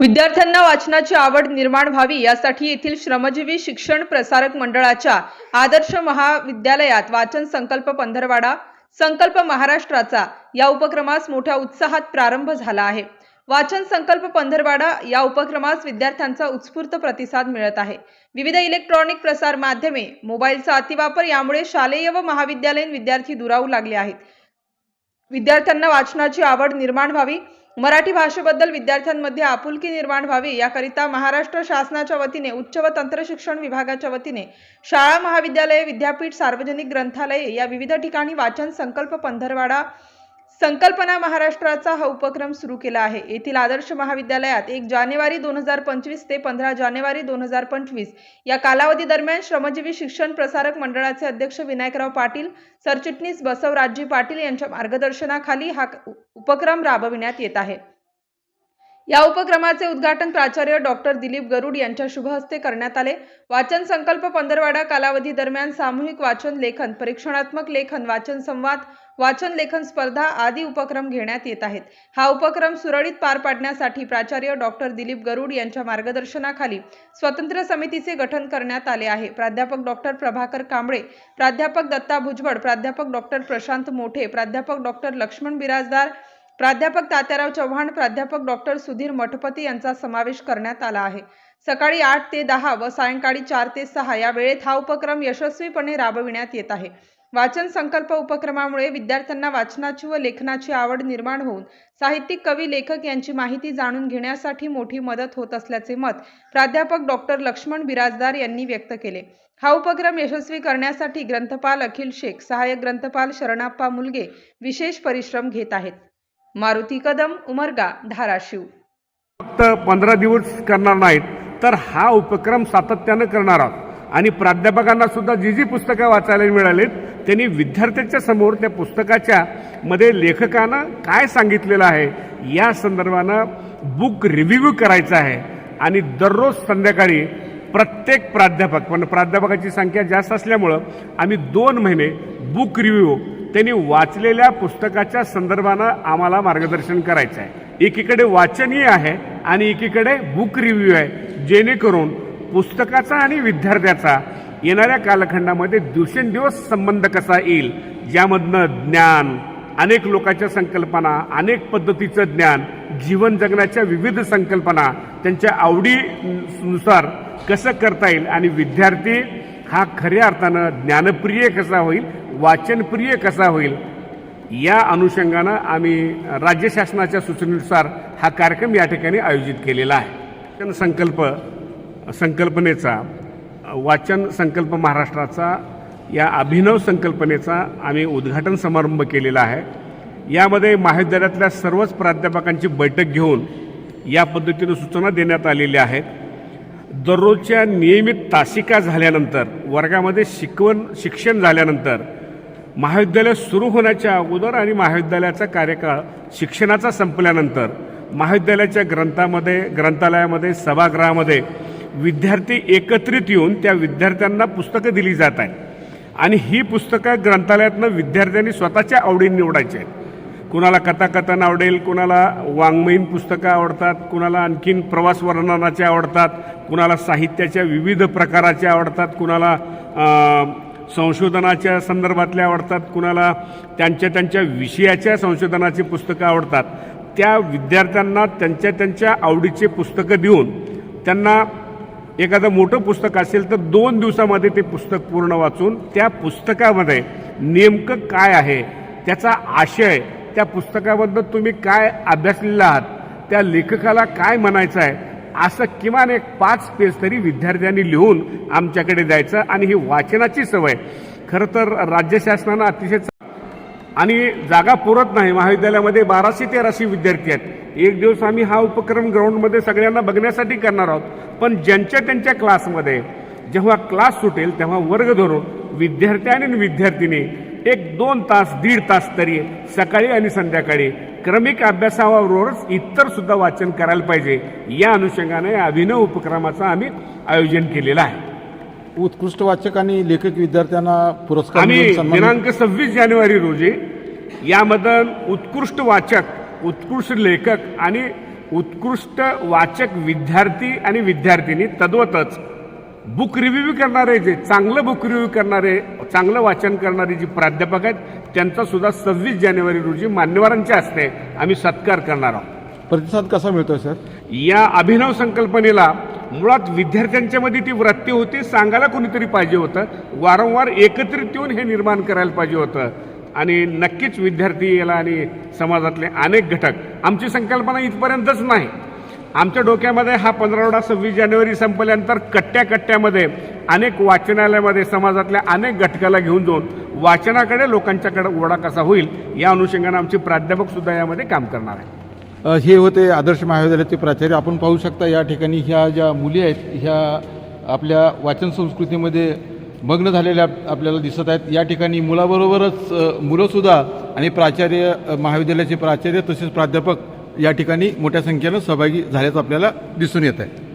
विद्यार्थ्यांना वाचनाची आवड निर्माण व्हावी यासाठी येथील श्रमजीवी शिक्षण प्रसारक मंडळाच्या आदर्श महाविद्यालयात वाचन संकल्प पंधरवाडा संकल्प महाराष्ट्राचा या उपक्रमास मोठ्या उत्साहात प्रारंभ झाला आहे. वाचन संकल्प पंधरवाडा या उपक्रमास विद्यार्थ्यांचा उत्स्फूर्त प्रतिसाद मिळत आहे. विविध इलेक्ट्रॉनिक प्रसार माध्यमे मोबाईलचा अतिवापर यामुळे शालेय व महाविद्यालयीन विद्यार्थी दुरावू लागले आहेत. विद्यार्थ्यांना वाचनाची आवड निर्माण व्हावी मराठी भाषेबद्दल विद्यार्थ्यांमध्ये आपुलकी निर्माण व्हावी याकरिता महाराष्ट्र शासनाच्या वतीने उच्च व तंत्र शिक्षण विभागाच्या वतीने शाळा महाविद्यालये विद्यापीठ सार्वजनिक ग्रंथालये या विविध ठिकाणी वाचन संकल्प पंधरवाडा संकल्पना महाराष्ट्राचा हा उपक्रम सुरू केला आहे. येथील आदर्श महाविद्यालयात एक जानेवारी दोन हजार पंचवीस ते पंधरा जानेवारी दोन हजार पंचवीस या कालावधी दरम्यान श्रमजीवी शिक्षण प्रसारक मंडळाचे अध्यक्ष विनायकराव पाटील सरचिटणीस बसवराजजी पाटील यांच्या मार्गदर्शनाखाली हा उपक्रम राबविण्यात येत आहे. या उपक्रमाचे उद्घाटन प्राचार्य डॉक्टर दिलीप गरुड यांच्या शुभहस्ते करण्यात आले. वाचन संकल्प पंधरवाडा कालावधी दरम्यान सामूहिक वाचन लेखन परीक्षणात्मक लेखन वाचन संवाद वाचन लेखन स्पर्धा आदी उपक्रम घेण्यात येत आहेत. हा उपक्रम सुरळीत पार पाडण्यासाठी प्राचार्य डॉक्टर दिलीप गरुड यांच्या मार्गदर्शनाखाली स्वतंत्र समितीचे गठन करण्यात आले आहे. प्राध्यापक डॉक्टर प्रभाकर कांबळे प्राध्यापक दत्ता भुजबळ प्राध्यापक डॉक्टर प्रशांत मोठे प्राध्यापक डॉक्टर लक्ष्मण बिराजदार प्राध्यापक तात्याराव चव्हाण प्राध्यापक डॉक्टर सुधीर मठपती यांचा समावेश करण्यात आला आहे. सकाळी आठ ते दहा व सायंकाळी चार ते सहा या वेळेत हा उपक्रम यशस्वीपणे राबविण्यात येत आहे. वाचन संकल्प उपक्रमामुळे विद्यार्थ्यांना वाचनाची व लेखनाची आवड निर्माण होऊन साहित्यिक कवी लेखक यांची माहिती जाणून घेण्यासाठी मोठी मदत होत असल्याचे मत प्राध्यापक डॉक्टर लक्ष्मण बिराजदार यांनी व्यक्त केले. हा उपक्रम यशस्वी करण्यासाठी ग्रंथपाल अखिल शेख सहाय्यक ग्रंथपाल शरणाप्पा मुलगे विशेष परिश्रम घेत आहेत. मारुती कदम उमरगा धाराशिव. फक्त पंधरा दिवस करणार नाहीत तर हा उपक्रम सातत्यानं करणार आहोत. आणि प्राध्यापकांना सुद्धा जी जी पुस्तकं वाचायला मिळालीत त्यांनी विद्यार्थ्यांच्या समोर त्या पुस्तकाच्या मध्ये लेखकानं काय सांगितलेलं आहे या संदर्भानं बुक रिव्ह्यू करायचं आहे. आणि दररोज संध्याकाळी प्रत्येक प्राध्यापक पण प्राध्यापकाची संख्या जास्त असल्यामुळं आम्ही दोन महिने बुक रिव्ह्यू त्यांनी वाचलेल्या पुस्तकाच्या संदर्भानं आम्हाला मार्गदर्शन करायचं आहे. एकीकडे वाचनीय आहे आणि एकीकडे बुक रिव्ह्यू आहे. जेणेकरून पुस्तकाचा आणि विद्यार्थ्याचा येणाऱ्या कालखंडामध्ये दिवसेंदिवस संबंध कसा येईल? ज्यामधनं ज्ञान अनेक लोकांच्या संकल्पना अनेक पद्धतीचं ज्ञान जीवन जगण्याच्या विविध संकल्पना त्यांच्या आवडीनुसार कसं करता येईल? आणि विद्यार्थी हा खऱ्या अर्थानं ज्ञानप्रिय कसा होईल? वाचनप्रिय कसा होईल? या अनुषंगानं आम्ही राज्य शासनाच्या सूचनेनुसार हा कार्यक्रम या ठिकाणी आयोजित केलेला आहे. संकल्प संकल्पनेचा वाचन संकल्प महाराष्ट्राचा या अभिनव संकल्पनेचा आम्ही उद्घाटन समारंभ केलेला आहे. यामध्ये महाविद्यालयातल्या सर्वच प्राध्यापकांची बैठक घेऊन या पद्धतीनं सूचना देण्यात आलेल्या आहेत. दररोजच्या नियमित तासिका झाल्यानंतर वर्गामध्ये शिकवण शिक्षण झाल्यानंतर महाविद्यालय सुरू होण्याच्या अगोदर आणि महाविद्यालयाचा कार्यकाळ शिक्षणाचा संपल्यानंतर महाविद्यालयाच्या ग्रंथामध्ये ग्रंथालयामध्ये सभागृहामध्ये विद्यार्थी एकत्रित येऊन त्या विद्यार्थ्यांना पुस्तकं दिली जात आहेत. आणि ही पुस्तकं ग्रंथालयातनं विद्यार्थ्यांनी स्वतःच्या आवडीने निवडायची आहेत. कुणाला कथाकथन आवडेल कुणाला वाङ्मयीन पुस्तकं आवडतात कुणाला आणखीन प्रवास वर्णनाचे आवडतात कुणाला साहित्याच्या विविध प्रकाराचे आवडतात कुणाला संशोधनाच्या संदर्भातले आवडतात कुणाला त्यांच्या त्यांच्या विषयाच्या संशोधनाची पुस्तकं आवडतात. त्या विद्यार्थ्यांना त्यांच्या त्यांच्या आवडीचे पुस्तकं देऊन त्यांना एखादं मोठं पुस्तक असेल तर दोन दिवसामध्ये ते पुस्तक पूर्ण वाचून त्या पुस्तकामध्ये नेमकं काय आहे त्याचा आशय त्या पुस्तकाबद्दल तुम्ही काय अभ्यासलेला आहात त्या लेखकाला काय म्हणायचं आहे असं किमान एक पाच पेज तरी विद्यार्थ्यांनी लिहून आमच्याकडे द्यायचं आणि ही वाचनाची सवय. खरं तर राज्य शासनानं अतिशय आणि जागा पुरत नाही. महाविद्यालयामध्ये बाराशे तेराशे विद्यार्थी आहेत. एक दिवस आम्ही हा उपक्रम ग्राउंडमध्ये सगळ्यांना बघण्यासाठी करणार आहोत. पण ज्यांच्या त्यांच्या क्लासमध्ये जेव्हा क्लास सुटेल तेव्हा वर्ग धरून विद्यार्थी आणि विद्यार्थिनी एक दोन तास दीड तास तरी सकाळी आणि संध्याकाळी क्रमिक अभ्यासाबरोबरच इतर सुद्धा वाचन करायला पाहिजे. या अनुषंगाने अभिनव उपक्रमाचं आम्ही आयोजन केलेलं आहे. उत्कृष्ट वाचक आणि लेखक विद्यार्थ्यांना पुरस्कार आम्ही मिळवून सन्मानित- दिनांक सव्वीस जानेवारी रोजी यामधून उत्कृष्ट वाचक उत्कृष्ट लेखक आणि उत्कृष्ट वाचक विद्यार्थी आणि विद्यार्थिनी तद्वतच बुक रिव्ह्यू करणारे जे चांगलं बुक रिव्ह्यू करणारे चांगलं वाचन करणारे जी प्राध्यापक आहेत त्यांचा सुद्धा सव्वीस जानेवारी रोजी मान्यवरांच्या हस्ते आम्ही सत्कार करणार आहोत. प्रतिसाद कसा मिळतोय सर? या अभिनव संकल्पनेला मुळात विद्यार्थ्यांच्या मध्ये ती वृत्ती होती सांगायला कोणीतरी पाहिजे होतं. वारंवार एकत्रित येऊन हे निर्माण करायला पाहिजे होतं. आणि नक्कीच विद्यार्थी याला आणि समाजातले अनेक घटक आमची संकल्पना इथपर्यंतच नाही. आमच्या डोक्यामध्ये हा पंधरावडा सव्वीस जानेवारी संपल्यानंतर कट्ट्या कट्ट्यामध्ये अनेक वाचनालयामध्ये समाजातल्या अनेक घटकाला घेऊन जाऊन वाचनाकडे लोकांच्याकडे ओढा कसा होईल या अनुषंगाने आमचे प्राध्यापक सुद्धा यामध्ये काम करणार आहे हे होते आदर्श महाविद्यालयाचे प्राचार्य. आपण पाहू शकता या ठिकाणी ह्या ज्या मुली आहेत ह्या आपल्या वाचन संस्कृतीमध्ये मग्न झालेल्या आपल्याला दिसत आहेत. या ठिकाणी मुलाबरोबरच मुलंसुद्धा आणि प्राचार्य महाविद्यालयाचे प्राचार्य तसेच प्राध्यापक या ठिकाणी मोठ्या संख्येनं सहभागी झाल्याचं आपल्याला दिसून येत आहे.